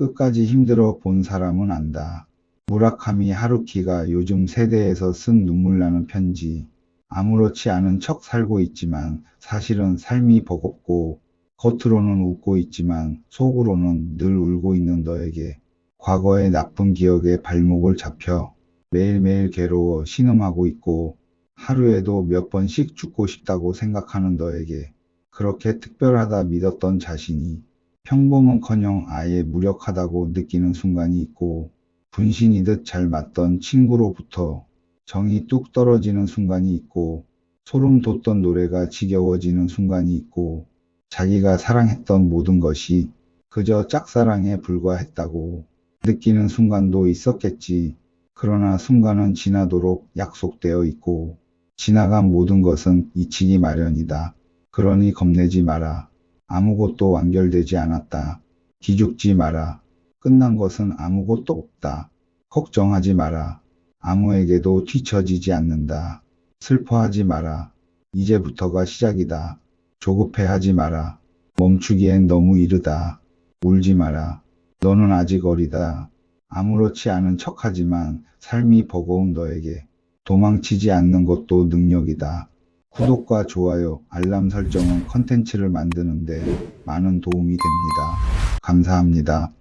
끝까지 힘들어 본 사람은 안다. 무라카미 하루키가 요즘 세대에서 쓴 눈물 나는 편지. 아무렇지 않은 척 살고 있지만 사실은 삶이 버겁고 겉으로는 웃고 있지만 속으로는 늘 울고 있는 너에게 과거의 나쁜 기억에 발목을 잡혀 매일매일 괴로워 신음하고 있고 하루에도 몇 번씩 죽고 싶다고 생각하는 너에게 그렇게 특별하다 믿었던 자신이 평범은커녕 아예 무력하다고 느끼는 순간이 있고 분신이듯 잘 맞던 친구로부터 정이 뚝 떨어지는 순간이 있고 소름 돋던 노래가 지겨워지는 순간이 있고 자기가 사랑했던 모든 것이 그저 짝사랑에 불과했다고 느끼는 순간도 있었겠지. 그러나 순간은 지나도록 약속되어 있고 지나간 모든 것은 잊히기 마련이다. 그러니 겁내지 마라. 아무것도 완결되지 않았다. 기죽지 마라. 끝난 것은 아무것도 없다. 걱정하지 마라. 아무에게도 뒤처지지 않는다. 슬퍼하지 마라. 이제부터가 시작이다. 조급해하지 마라. 멈추기엔 너무 이르다. 울지 마라. 너는 아직 어리다. 아무렇지 않은 척하지만 삶이 버거운 너에게 도망치지 않는 것도 능력이다. 구독과 좋아요, 알람 설정은 컨텐츠를 만드는데 많은 도움이 됩니다. 감사합니다.